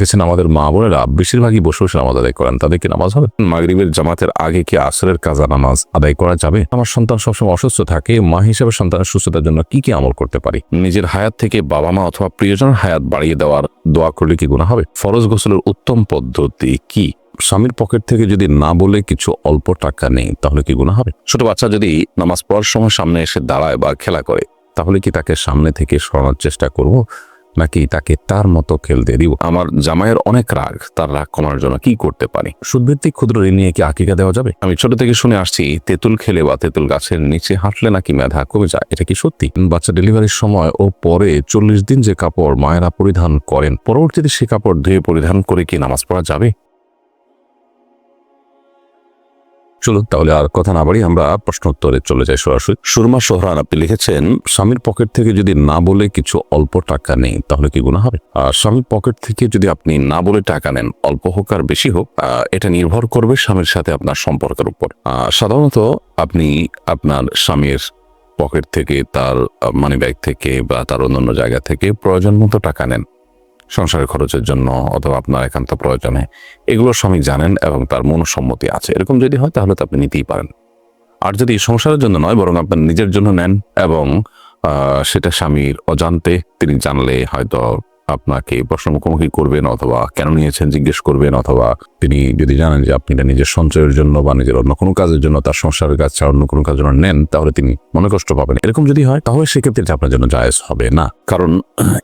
দেখছেন আমাদের মা বোনেরা, বেশিরভাগই বসে বসে নামাজ আদায় করেন। তাদেরকে নামাজ হবে? মাগরিবের জামাতের আগে কি আসরের কাজা নামাজ আদায় করা যাবে? আমার সন্তান সবসময় অসুস্থ থাকে, মা হিসেবে সন্তানের সুস্থতার জন্য কি কি আমল করতে পারি? নিজের হায়াত থেকে বাবা মা অথবা প্রিয়জনের হায়াত বাড়িয়ে দেওয়ার দোয়া করলে কি গুণা হবে? ফরজ গোসলের উত্তম পদ্ধতি কি? স্বামীর পকেট থেকে যদি না বলে কিছু অল্প টাকা নেই, তাহলে কি গুণা হবে? ছোট বাচ্চা যদি নামাজ পড়ার সময় সামনে এসে দাঁড়ায় বা খেলা করে, তাহলে কি তাকে সামনে থেকে সরানোর চেষ্টা করব? নাকি তাকে তার মতো খেলতে দিব। আমার জামাইয়ের অনেক রাগ তার রাগ কমানোর জন্য কি করতে পারি? সুদভিত্তিক ক্ষুদ্র ঋণ নিয়ে কি আকিকা দেওয়া যাবে? আমি ছোট থেকে শুনে আসছি তেঁতুল খেলে বা তেঁতুল গাছের নিচে হাঁটলে নাকি মেধা কমে যায়? এটা কি সত্যি? বাচ্চা ডেলিভারির সময় ও পরে চল্লিশ দিন যে কাপড় মায়েরা পরিধান করেন পরবর্তীতে সে কাপড় ধুয়ে পরিধান করে কি নামাজ পড়া যাবে? চলুন তাহলে আর কথা না বাড়ি আমরা প্রশ্ন উত্তরে চলে যাই সরাসরি। সুরমা সোহরান, আপনি লিখেছেন, স্বামীর পকেট থেকে যদি না বলে কিছু অল্প টাকা নেই, তাহলে কি গুণা হবে? আর স্বামীর পকেট থেকে যদি আপনি না বলে টাকা নেন, অল্প হোক আর বেশি হোক এটা নির্ভর করবে স্বামীর সাথে আপনার সম্পর্কের উপর। সাধারণত আপনি আপনার স্বামীর পকেট থেকে তার মানি ব্যাগ থেকে বা তার অন্যান্য জায়গা থেকে প্রয়োজন মতো টাকা নেন। সংসারের খরচের জন্য অথবা আপনার একান্ত প্রয়োজনে, এগুলো স্বামী জানেন এবং তার মনসম্মতি আছে। এরকম যদি হয়, তাহলে তো আপনি নিতেই পারেন। আর যদি সংসারের জন্য নয়, বরং আপনার নিজের জন্য নেন এবং সেটা স্বামীর অজান্তে তিনি জানলে হয়তো আপনাকে প্রশ্ন মুখোমুখি করবেন অথবা কেন নিয়েছেন জিজ্ঞেস করবেন অথবা তিনি যদি জানেন যে আপনি এটা নিজের সঞ্চয়ের জন্য বা নিজের অন্য কোনো কাজের জন্য তার সংসারের কাজ ছাড়া অন্য কোনো কাজের জন্য নেন, তাহলে তিনি মনে কষ্ট পাবেন। এরকম যদি হয়, তাহলে সেক্ষেত্রে আপনার জন্য জায়েজ হবে না। কারণ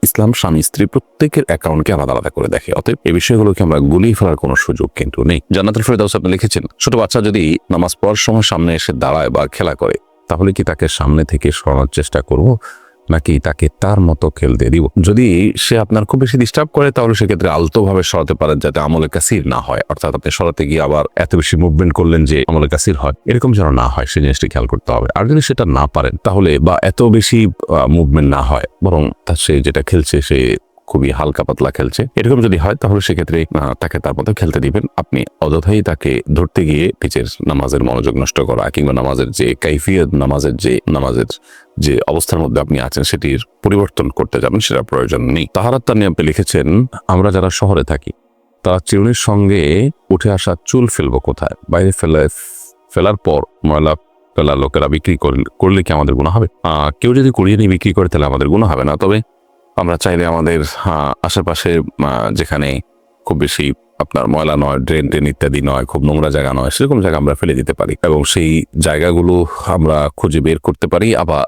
ইসলাম স্বামী স্ত্রী প্রত্যেকের অ্যাকাউন্টকে আলাদা আলাদা করে দেখে, অতএব এই বিষয়গুলোকে আমরা গুলিয়ে ফেলার কোনো সুযোগ কিন্তু নেই। জান্নাতুল ফেরদাউস আপনি লিখেছেন, ছোট বাচ্চা যদি নামাজ পড়ার সময় সামনে এসে দাঁড়ায় বা খেলা করে, তাহলে কি তাকে সামনে থেকে সরানোর চেষ্টা করব? নাকি তাকে তার মতো খেলতে দিব? যদি সে আপনার খুব বেশি ডিস্টার্ব করে, তাহলে সেক্ষেত্রে আলতোভাবে সরাতে পারেন যাতে আমলে কাসির না হয়। অর্থাৎ আপনি সরাতে গিয়ে আবার এত বেশি মুভমেন্ট করলেন যে আমলে কাসির হয়। এরকম যেন না হয় সেই জিনিসটি খেয়াল করতে হবে। আর যদি সেটা না পারেন, তাহলে বা এত বেশি মুভমেন্ট না হয়, বরং তার সে যেটা খেলছে, সে খুবই হালকা পাতলা খেলছে। এরকম যদি হয়, তাহলে সেক্ষেত্রে তাকে তার মতো খেলতে দিবেন। আপনি অযথাই তাকে ধরতে গিয়ে পিচের নামাজের মনোযোগ নষ্ট করা কিংবা নামাজের যে কাইফিয়ত, নামাজের যে নামাজের যে অবস্থার মধ্যে আপনি আছেন, সেটির পরিবর্তন করতে যাবেন, সেটা প্রয়োজন নেই। তাহারাত্তা নিয়ে আপনি লিখেছেন, আমরা যারা শহরে থাকি, তারা চিরুনির সঙ্গে উঠে আসা চুল ফেলব কোথায়? বাইরে ফেলে, ফেলার পর ময়লা ফেলা লোকেরা বিক্রি করলে কি আমাদের গুণ হবে? কেউ যদি কুড়িয়ে নিয়ে বিক্রি করে, তাহলে আমাদের গুণ হবে না। তবে আমরা চাইলে আমাদের আশেপাশে যেখানে খুব বেশি আপনার ময়লা নয় ড্রেন ড্রেন ইত্যাদি নয়, খুব নোংরা জায়গা নয়, সেরকম জায়গা আমরা ফেলে দিতে পারি। এবং সেই জায়গাগুলো আমরা খুঁজে বের করতে পারি, আবার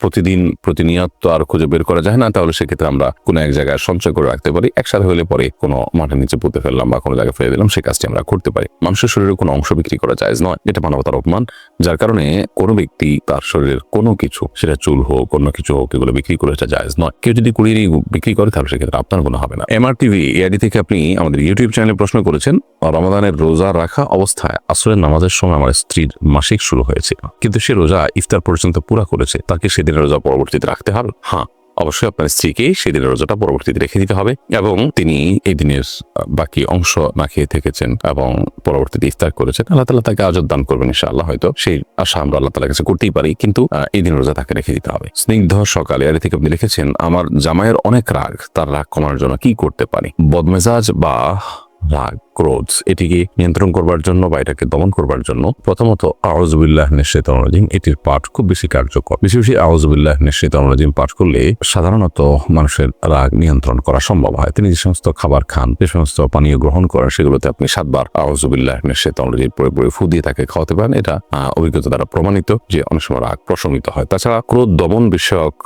প্রতিদিন প্রতিনিয়ত আর খুঁজে বের করা যায় না, তাহলে সেক্ষেত্রে আমরা কোনো এক জায়গায় সঞ্চয় করে রাখতে পারি, একসাথে হলে পরে কোনো মাঠের নিচে পুঁতে ফেললাম বা কোনো জায়গায় ফেলে দিলাম, সেই কাজটি আমরা করতে পারি। মানুষের শরীরে কোনো অংশ বিক্রি করা যায় নয় এটা মানবতার অপমান, যার কারণে কোনো ব্যক্তি তার শরীরের কোনো কিছু, সেটা চুল হোক, অন্য কিছু হোক, এগুলো বিক্রি করে এটা জায়েজ নয়। কেউ যদি কুড়িয়ে বিক্রি করে, তাহলে সেক্ষেত্রে আপনার কোনো হবে না। এমআর টিভি এআইডি থেকে আপনি আমাদের ইউটিউব প্রশ্ন করেছেন, রমাদানের রোজা রাখা অবস্থায় আসরের নামাজের সময় আমার স্ত্রীর মাসিক শুরু হয়েছিল। কিন্তু সে রোজা ইফতার পর্যন্ত পুরা করেছে। তাকে সেদিনের রোজা পরবর্তীতে রাখতে হবে। হ্যাঁ অবশ্যই আপনার স্ত্রীকে সেদিনের রোজাটা পরবর্তীতে রেখে দিতে হবে এবং তিনি এই দিনের বাকি অংশ না খেয়ে থেকেছেন এবং পরবর্তীতে ইফতার করেছেন। আল্লাহ তালা তাকে আজর দান করবেন ইনশাআল্লাহ। হয়তো সেই আশা আমরা আল্লাহ তালার কাছে করতেই পারি, কিন্তু এই দিন রোজা তাকে রেখে দিতে হবে। স্নিগ্ধ সকালে আর থেকে আপনি লিখেছেন, আমার জামাইয়ের অনেক রাগ, তার রাগ কমানোর জন্য কি করতে পারি? বদমেজাজ বা রাগ ক্রোধ, এটিকে নিয়ন্ত্রণ করবার জন্য বা এটাকে দমন করবার জন্য প্রথমত আওয়াজবিল্লাহ নিশ্চিত রাজিম, এটির পাঠ খুব বেশি কার্যকর। বেশি বেশি আওয়াজবিল্লাহ নিশ্চিতন রাজিম পাঠ করলে সাধারণত মানুষের রাগ নিয়ন্ত্রণ করা সম্ভব হয়। তিনি যে সমস্ত খাবার খান, যে সমস্ত পানীয় গ্রহণ করেন, সেগুলোতে আপনি সাতবার আওয়াজবিল্লাহ নিশ্চিত রাজিম পরে পরে ফু দিয়ে তাকে খাওয়াতে পারেন। এটা অভিজ্ঞতা দ্বারা প্রমাণিত যে অনেক সময় রাগ প্রশমিত হয়। তাছাড়া ক্রোধ দমন বিষয়ক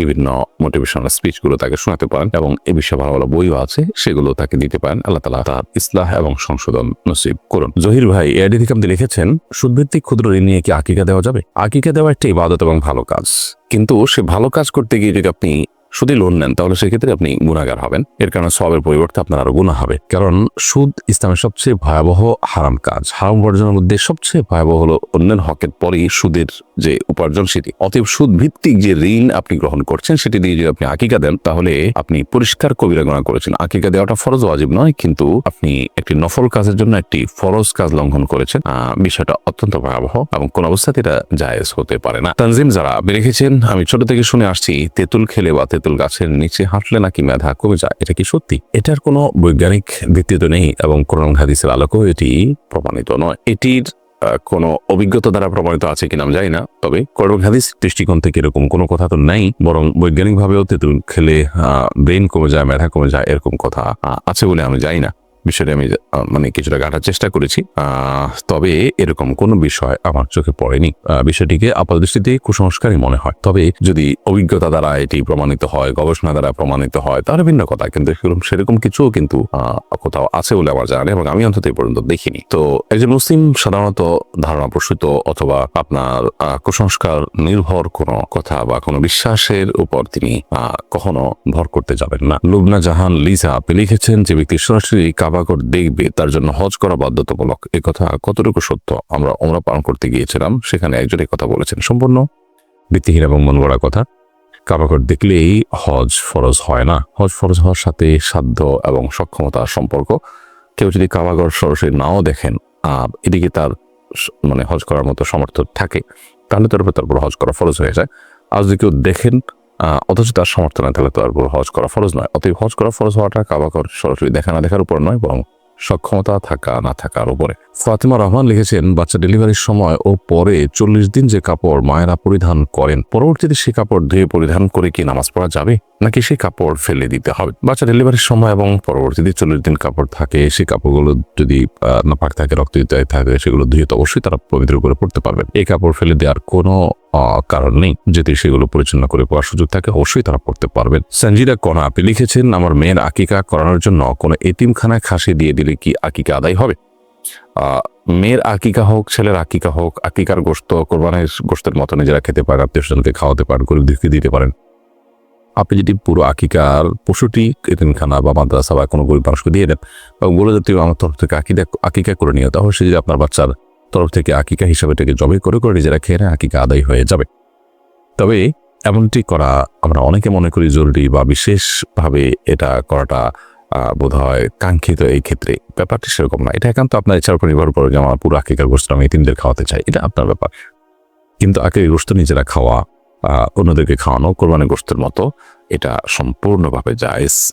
বিভিন্ন মোটিভেশনাল স্পিচগুলো তাকে শোনাতে পারেন এবং এ বিষয়ে ভালো ভালো বইও আছে, সেগুলো তাকে দিতে পারেন। আল্লাহ তালা তার ইসলাহ এবং সংশোধন নসিব করুন। জহির ভাই এআইডি থেকে আপনি লিখেছেন, সুদভিত্তিক ক্ষুদ্র ঋণ নিয়ে কি আকিকা দেওয়া যাবে? আকিকা দেওয়া একটি ইবাদত এবং ভালো কাজ। কিন্তু সে ভালো কাজ করতে গিয়ে যদি আপনি সুদে লোন নেন, তাহলে সেক্ষেত্রে আপনি গুণাগার হবেন। এর কারণে সবের পরিবর্তে আপনার আরও গুণা হবে। কারণ সুদ ইসলামের সবচেয়ে ভয়াবহ হারাম কাজ। হারাম উপার্জনের মধ্যে সবচেয়ে ভয়াবহ হলো অন্যের হকের পরেই সুদের যে উপার্জন সেটি অতএব সুদ ভিত্তিক যে ঋণ আপনি গ্রহণ করছেন, সেটি দিয়ে যদি আপনি আকিকা দেন, তাহলে আপনি পরিষ্কার কবিরা গুণা করেছেন। আকিকা দেওয়াটা ফরজ ওয়াজিব নয়, কিন্তু আপনি একটি নফল কাজের জন্য একটি ফরজ কাজ লঙ্ঘন করেছেন। বিষয়টা অত্যন্ত ভয়াবহ এবং কোন অবস্থাতে এটা জায়েজ হতে পারে না। তানজিম যারা রেখেছেন আমি ছোট থেকে শুনে আসছি, তেঁতুল খেলে বা তেঁতুল তেঁতুল গাছের নিচে হাঁটলে নাকি মেধা কমে যায়, এটা কি সত্যি? এটার কোনো বৈজ্ঞানিক ভিত্তি তো নেই এবং কোরআন হাদিসের আলোকেও এটি প্রমাণিত নয়। এটির কোন অভিজ্ঞতা দ্বারা প্রমাণিত আছে কিনা আমি জানি না, তবে কোরআন হাদিস দৃষ্টিকোণ থেকে এরকম কোনো কথা তো নেই, বরং বৈজ্ঞানিকভাবেও তেঁতুল খেলে ব্রেন কমে যায়, মেধা কমে যায়, এরকম কথা আছে বলে আমি জানি না। বিষয়টি আমি মানে কিছুটা ঘাটার চেষ্টা করেছি। তবে এরকম কোনো বিষয় আমার চোখে পড়েনি। বিষয়টিকে আপাত দৃষ্টিতে কুসংস্কারই মনে হয়। তবে যদি অভিজ্ঞতা দ্বারা এটি প্রমাণিত হয়, গবেষণা দ্বারা প্রমাণিত হয়, তাহলে ভিন্ন কথা। কিন্তু সেরকম কিছুও কিন্তু কোথাও আছে বলে আমার জানা এবং আমি অন্তত পর্যন্ত দেখিনি। তো একজন মুসলিম সাধারণত ধারণা প্রসূত অথবা আপনার কুসংস্কার নির্ভর কোনো কথা বা কোনো বিশ্বাসের উপর তিনি কখনো ভর করতে যাবেন না। লুবনা জাহান লিজা আপনি লিখেছেন যে ব্যক্তি সরাসরি কাবাগর দেখবে তার জন্য হজ করা বাধ্যতামূলক। এ কথা কতটুকু সত্য আমরা ওমরা পালন করতে গিয়েছিলাম সেখানে একজন কথা বলেছেন। সম্পূর্ণ ভিত্তিহীন এবং মন গড়া কথা। কাবাগর দেখলেই হজ ফরজ হয় না। হজ ফরজ হওয়ার সাথে সাধ্য এবং সক্ষমতার সম্পর্ক। কেউ যদি কাবাগর সরাসরি নাও দেখেন আহ, এদিকে তার মানে হজ করার মতো সামর্থ্য থাকে তাহলে তার উপর তার উপর হজ করা ফরজ হয়ে যায়। আর যদি কেউ দেখেন অথচ তার সামর্থ্য না তার উপর হজ করা ফরজ নয়। অতএব হজ করা ফরজ হওয়াটা কাবাগর সরাসরি দেখা না দেখার উপর নয় বরং সক্ষমতা থাকা না থাকার উপরে। ফাতিমা রহমান লিখেছেন বাচ্চা ডেলিভারির সময় ও পরে চল্লিশ দিন যে কাপড় মায়েরা পরিধান করেন পরবর্তীতে সে কাপড় ধুয়ে পরিধান করে কি নামাজ পড়া যাবে? নাকি সেই কাপড় ফেলে দিতে হবে? বাচ্চা ডেলিভারির সময় এবং পরবর্তীতে চল্লিশ দিন কাপড় থাকে সেই কাপড়গুলো যদি আহ, নাপাক থাকে রক্ত থাকে সেগুলো ধুয়ে তো অবশ্যই তারা পবিত্র করে পড়তে পারবেন। এই কাপড় ফেলে দেওয়ার কোনো কারণ নেই। যদি সেগুলো পরিচালনা করে পড়ার সুযোগ থাকে, অবশ্যই তারা পড়তে পারবেন। সঞ্জিদা কনা, আপনি লিখেছেন, আমার মেয়ের আকিকা করানোর জন্য কোনো এতিমখানায় খাসি দিয়ে দিলে কি আকিকা আদায় হবে? মেয়ের আকিকা হোক, ছেলের আকিকা হোক, আকিকার গোস্ত কোরবানের গোস্তের মতো নিজেরা খেতে পারেন আত্মীয় স্বজনকে খাওয়াতে পারেন গরিবদেরকে দিতে পারেন। আপনি যদি পুরো আকিকার পশুটি এতিমখানা বা মাদ্রাসা বা কোনো গরিব মানুষকে দিয়ে দেন এবং বলে যে তুমি আমার তরফ থেকে আকিদা, আকিকা করে নিও, তাহলে সে যদি আপনার বাচ্চার তরফ থেকে আকিকা হিসাবে এটাকে জবে করে করে নিজেরা খেয়ে নেয়, আকিকা আদায় হয়ে যাবে। তবে এমনটি করা আমরা অনেকে মনে করি জরুরি বা বিশেষভাবে এটা করাটা বোধ হয় কাঙ্ক্ষিত এই ক্ষেত্রে। ব্যাপারটি সেরকম না। এটা একান্ত আপনার ইচ্ছার উপর নির্ভর করে যে আমার পুরো আকিকার গোষ্ঠ আমি তিনদের খাওয়াতে চাই। এটা আপনার ব্যাপার। কিন্তু আকিকার গোষ্ঠ নিজেরা খাওয়া অন্যদেরকে খাওয়ানো কোরবানি গোষ্ঠের মতো, এটা সম্পূর্ণভাবে জায়েজ।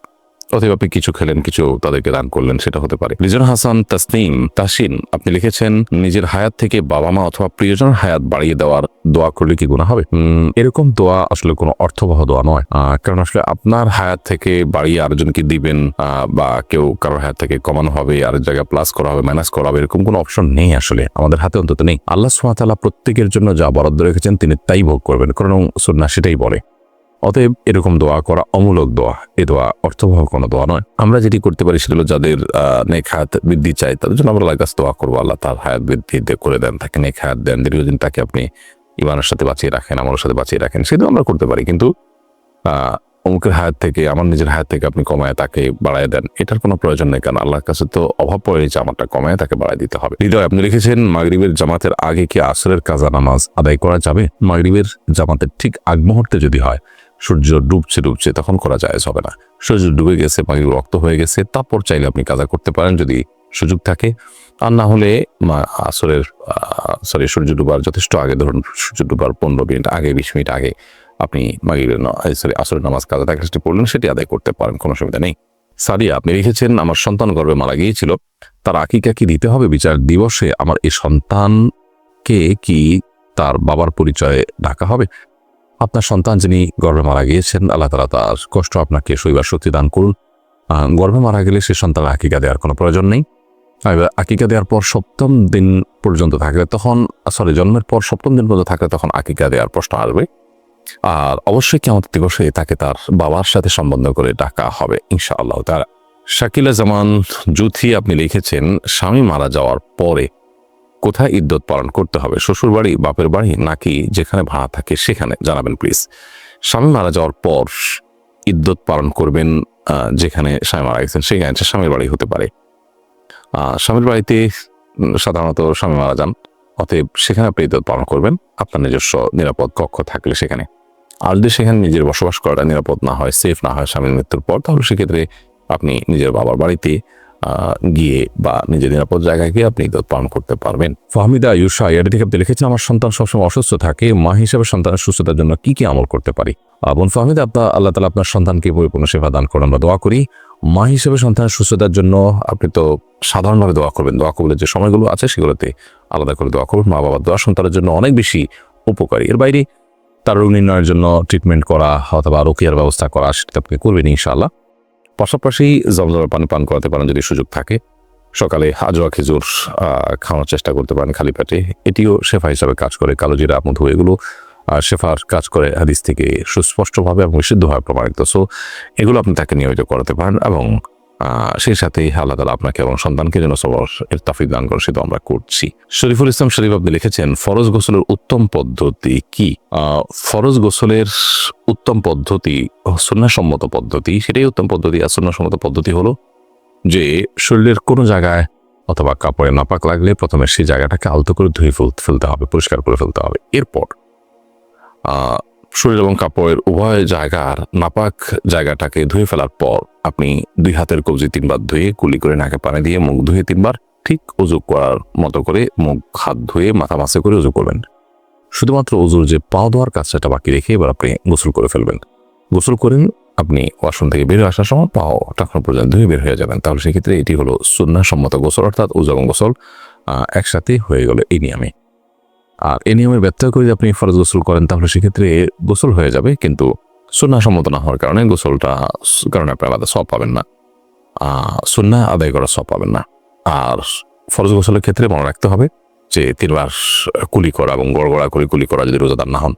অতএব আপনি কিছু খেলেন, কিছু তাদেরকে দান করলেন, সেটা হতে পারে। লিজন হাসান তাসনিম তাসিন আপনি লিখেছেন, নিজের হায়াত থেকে বাবা মা অথবা প্রিয়জনের হায়াত বাড়িয়ে দেওয়ার দোয়া করলে কি গুণা হবে? এরকম দোয়া আসলে কোনো অর্থবহ দোয়া নয়। কারণ আসলে আপনার হায়াত থেকে বাড়িয়ে আরেকজনকে দিবেন বা কেউ কারোর হায়াত থেকে কমানো হবে, আরেক জায়গায় প্লাস করা হবে মাইনাস করা হবে, এরকম কোনো অপশন নেই আসলে। আমাদের হাতে অন্তত নেই। আল্লাহ সুহাতাল্লাহ প্রত্যেকের জন্য যা বরাদ্দ রেখেছেন, তিনি তাই ভোগ করবেন। কারণ সুন্না সেটাই বলে। অতএব এরকম দোয়া করা অমূলক দোয়া। এ দোয়া অর্থবহ কোনো দোয়া নয়। আমরা যেটি করতে পারি সেটা হলো যাদের হায়াত বৃদ্ধি চাই তাদের জন্য আমরা কাছে দোয়া করব। আল্লাহ তার হায়াত বৃদ্ধি করে দেন। তাকে হায়াত দেন। দীর্ঘদিন তাকে আপনি ইমানের সাথে বাঁচিয়ে রাখেন আমার সাথে বাঁচিয়ে রাখেন। সেটাও আমরা করতে পারি। কিন্তু অমুকের হায়াত থেকে, আমার নিজের হায়াত থেকে আপনি কমায়, তাকে বাড়ায় দেন। এটার কোনো প্রয়োজন নেই। কারণ আল্লাহর কাছে তো অভাব পড়ে নিচ্ছে আমারটা কমায়, তাকে বাড়ায় দিতে হবে। হৃদয়, আপনি লিখেছেন, মাগরিবের জামাতের আগে কি আসরের কাজা নামাজ আদায় করা যাবে? মাগরিবের জামাতের ঠিক আগ মুহূর্তে যদি হয় সূর্য ডুবছে ডুবছে, তখন করা যায়, হবে না। সূর্য ডুবে গেছে মাগরিব রক্ত হয়ে গেছে, তারপর চাইলে আপনি কাজা করতে পারেন যদি সুযোগ থাকে। আর না হলে আসরের সরি সূর্য ডুবার যথেষ্ট আগে, ধরুন সূর্য ডুবার পনেরো মিনিট আগে, বিশ মিনিট আগে আপনি মাগরিবের সরি আসরের নামাজ কাজা থাকে সেটি পড়লেন সেটি আদায় করতে পারেন, কোনো সুবিধা নেই। সাদিয়া, আপনি লিখেছেন, আমার সন্তান গর্বে মারা গিয়েছিল, তার আকিকা কি দিতে হবে বিচার দিবসে? আমার এই সন্তানকে কি তার বাবার পরিচয়ে ঢাকা হবে? আপনার সন্তান যিনি গর্ভে মারা গিয়েছেন, আল্লাহ তালা তার কষ্ট আপনাকে শৈবার শক্তি দান করুন গর্ভে মারা গেলে সে সন্তান আকিকা দেওয়ার কোনো প্রয়োজন নেই। আর আকিকা দেওয়ার পর সপ্তম দিন পর্যন্ত থাকলে তখন সরি জন্মের পর সপ্তম দিন পর্যন্ত থাকলে তখন আকিকা দেওয়ার প্রশ্ন আসবে। আর অবশ্যই কেমন দিবসে তাকে তার বাবার সাথে সম্বন্ধ করে ডাকা হবে, ইনশাআল্লাহ তার শাকিলা জামান জুথি আপনি লিখেছেন, স্বামী মারা যাওয়ার পরে কোথায় ইদ্যত পালন করতে হবে? শ্বশুর বাড়ি বাপের বাড়ি, নাকি যেখানে ভাড়া থাকে সেখানে? জানাবেন প্লিজ স্বামী মারা যাওয়ার পর ইদ্যত পালন করবেন যেখানে স্বামী মারা গেছেন সেখানে সে স্বামীর বাড়ি হতে পারে। স্বামীর বাড়িতে সাধারণত স্বামী মারা যান, অতএব সেখানে আপনি ইদ্যত পালন করবেন। আপনার নিজস্ব নিরাপদ কক্ষ থাকলে সেখানে। আর যদি সেখানে নিজের বসবাস করাটা নিরাপদ না হয় সেফ না হয় স্বামীর মৃত্যুর পর, তাহলে সেক্ষেত্রে আপনি নিজের বাবার বাড়িতে গিয়ে বা নিজের নিরাপদ জায়গায় গিয়ে আপনি ইদত পালন করতে পারবেন। ফাহমিদা ইউসা এর থেকে আপনি লিখেছেন আমার সন্তান সবসময় অসুস্থ থাকে মা হিসেবে সন্তানের সুস্থতার জন্য কি কি আমল করতে পারি? আহ, বোন ফাহমিদ আপনার আল্লাহ তালা আপনার সন্তানকে পরিপূর্ণ সেবা দান করেন আমরা দোয়া করি। মা হিসেবে সন্তানের সুস্থতার জন্য আপনি তো সাধারণভাবে দোয়া করবেন। দোয়া কবলের যে সময়গুলো আছে সেগুলোতে আলাদা করে দোয়া করবেন। মা বাবার দোয়া সন্তানের জন্য অনেক বেশি উপকারী। এর বাইরে তার রোগ নির্ণয়ের জন্য ট্রিটমেন্ট করা অথবা রোকিয়ার ব্যবস্থা করা সেটা আপনি করবেন ইনশাআল্লাহ। পাশাপাশি জমজমের পানি পান করাতে পারেন যদি সুযোগ থাকে। সকালে হাজোয়া খেজুর খাওয়ার চেষ্টা করতে পারেন খালি পেটে। এটিও শেফা হিসাবে কাজ করে। কালো জিরা, মধু এগুলো শেফার কাজ করে হাদিস থেকে সুস্পষ্টভাবে এবং নিষিদ্ধভাবে প্রমাণিত। সো এগুলো আপনি তাকে নিয়মিত করাতে পারেন এবং সেই সাথেই আল্লাহ তালা আপনাকে এবং সন্তানকে যেন সবার এর তাফিক দান করেন সেটা আমরা করছি। শরীফুল ইসলাম শরীফ আপনি লিখেছেন, ফরজ গোসলের উত্তম পদ্ধতি কি? ফরজ গোসলের উত্তম পদ্ধতি সন্ন্যাসম্মত পদ্ধতি, সেটাই উত্তম পদ্ধতি আর সন্ন্যাসম্মত পদ্ধতি হলো যে, শরীরের কোনো জায়গায় অথবা কাপড়ে নাপাক লাগলে প্রথমে সেই জায়গাটাকে আলতো করে ধুয়ে ফেল- ফেলতে হবে, পরিষ্কার করে ফেলতে হবে। এরপর শরীর এবং কাপড়ের উভয় জায়গার নাপাক জায়গাটাকে ধুয়ে ফেলার পর আপনি দুই হাতের কবজি তিনবার ধুয়ে কুলি করে নাকে পানি দিয়ে মুখ ধুয়ে তিনবার ঠিক উজু করার মতো করে মুখ, হাত ধুয়ে মাথা মাসে করে উজু করবেন। শুধুমাত্র উজুর যে পা ধোয়ার কাজটা বাকি রেখে এবার আপনি গোসল করে ফেলবেন। গোসল করেন, আপনি ওয়াশরুম থেকে বের হয়ে আসার সময় পাও টাকার পর্যন্ত ধুয়ে বের হয়ে যাবেন। তাহলে সেক্ষেত্রে এটি হলো সুন্না সম্মত গোসল, অর্থাৎ উজু এবং গোসল একসাথে হয়ে গেল এই নিয়মে। আর এই নিয়মের ব্যত্যয় করে আপনি ফরজ গোসল করেন, তাহলে সেক্ষেত্রে গোসল হয়ে যাবে, কিন্তু সুন্না সম্মত না হওয়ার কারণে গোসলটা কারণে আপনি আলাদা সব পাবেন না। সুন্না আদায় করা সব পাবেন না। আর ফরজ গোসলের ক্ষেত্রে মনে রাখতে হবে যে তিনবার কুলি করা এবং গড়গড়া করে কুলি করা যদি রোজাদার না হন,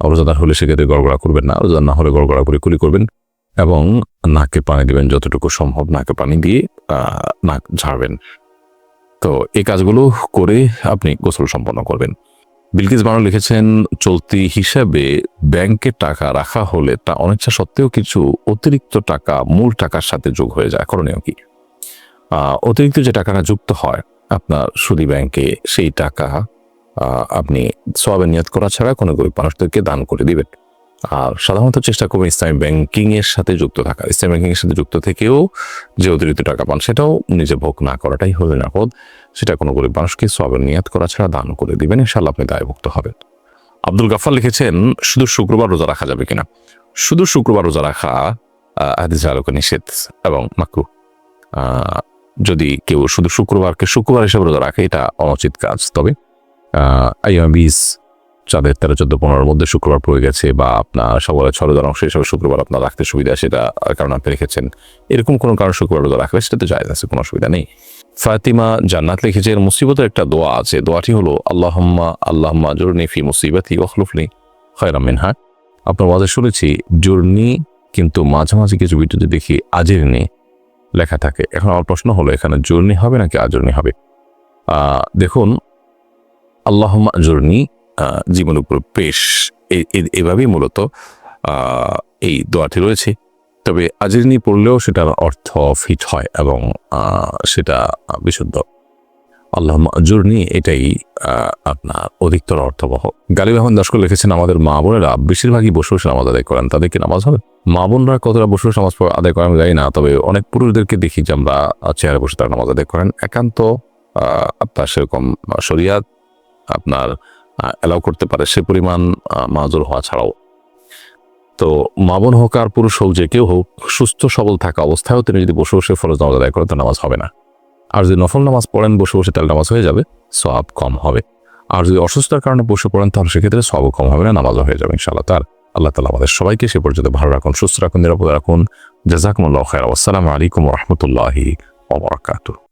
রোজাদার হলে সেক্ষেত্রে গড়গড়া করবেন না, রোজাদার না হলে গড়গড়া করে কুলি করবেন এবং নাকে পানি দিবেন যতটুকু সম্ভব, নাকে পানি দিয়ে নাক ঝাড়বেন। তো এই কাজগুলো করে আপনি গোসল সম্পন্ন করবেন। বিলকিস বানো লিখেছেন, চলতি হিসাবে ব্যাংকে টাকা রাখা হলে তা অনিচ্ছা সত্ত্বেও কিছু অতিরিক্ত টাকা মূল টাকার সাথে যোগ হয়ে যায়। করণীয় কি? অতিরিক্ত যে টাকাটা যুক্ত হয় আপনার সুদী ব্যাংকে, সেই টাকা আপনি সবে নিয়ত করা ছাড়া কোনো গরিব মানুষদেরকে দান করে দিবেন। আর সাধারণত চেষ্টা করবেন ইসলামী ব্যাংকিং এর সাথে যুক্ত থাকা। ইসলামিক ব্যাংকিং এর সাথে যুক্ত থেকেও যে অতিরিক্ত টাকা পান সেটাও নিজে ভোগ না করাটাই হলো নিরাপদ। সেটা কোনো গরিব মানুষকে সবের নিয়াত করা ছাড়া দান করে দিবেন ইনশাল্লাহ আপনি দায়ভুক্ত হবেন। আব্দুল গাফার লিখেছেন, শুধু শুক্রবার রোজা রাখা যাবে কিনা? শুধু শুক্রবার রোজা রাখা হাদিসে আলোকে নিষেধ এবং মাকরু। যদি কেউ শুধু শুক্রবারকে শুক্রবার হিসেবে রোজা রাখে, এটা অনুচিত কাজ। তবে আইএমবিস চাঁদের তেরো, চোদ্দ, পনেরোর মধ্যে শুক্রবার পড়ে গেছে বা আপনার সকালে ছ রোজার অংশ হিসেবে শুক্রবার আপনার রাখতে সুবিধা সেটা কারণ আপনি রেখেছেন। এরকম কোনো কারণ শুক্রবার রোজা রাখলে সেটা তো যায় আছে, কোনো অসুবিধা নেই। ফাতিমা জান্নাত লিখেছেন মুসিবতের একটা দোয়া আছে, দোয়াটি হলো, আল্লাহম্মা আল্লাহম্মা জোরনি ফি মুসিবাতি ওখলুফলি খয়রাম মিনহা। আপনার ওয়াজে শুনেছি, জোরনি, কিন্তু মাঝে মাঝে কিছু ভিডিওতে দেখি আজিরনি লেখা থাকে। এখন আমার প্রশ্ন হলো, এখানে জোরনি হবে নাকি আজরনি হবে? দেখুন, আল্লাহম্মা জোরনি আহ, জীবনের উপর পেশ এভাবেই মূলত এই দোয়াটি রয়েছে। তবে আজিরনি পড়লেও সেটার অর্থ ফিট হয় এবং সেটা বিশুদ্ধ। আল্লাহ জুরনি এটাই আপনার অধিকতর অর্থবহ। গালিব আহমদ দাসকর লিখেছেন আমাদের মা বোনেরা বেশিরভাগই বসে বসে নামাজ আদায় করেন। তাদের কি নামাজ হবে? মা বোনরা কতটা বসে বসে নামাজ আদায় করেন জানি না তবে অনেক পুরুষদেরকে দেখি যে আমরা চেয়ারে বসে তারা নামাজ আদায় করেন। একান্ত আপনার সেরকম শরিয়াত আপনার অ্যালাউ করতে পারে, সে পরিমাণ মাজুর হওয়া ছাড়াও। তো মা বোন হোক আর পুরুষ হোক, যে কেউ হোক, সুস্থ সবল থাকা অবস্থায়ও তিনি যদি বসে বসে ফরজ নামাজ আদায় করেন, তো নামাজ হবে না। আর যদি নফল নামাজ পড়েন, বসে বসে তাহলে নামাজ হয়ে যাবে সব কম হবে। আর যদি অসুস্থতার কারণে বসে পড়েন, তাহলে সেক্ষেত্রে সবও কম হবে না, নামাজও হয়ে যাবে ইনশাআল্লাহ। তার আল্লাহ তালা আমাদের সবাইকে সে পর্যন্ত ভালো রাখুন, সুস্থ রাখুন, নিরাপদ রাখুন। জাজাকুমুল্লাহ খায়র আসসালামু আলাইকুম রহমতুল্লাহি ওবরাকাতুহ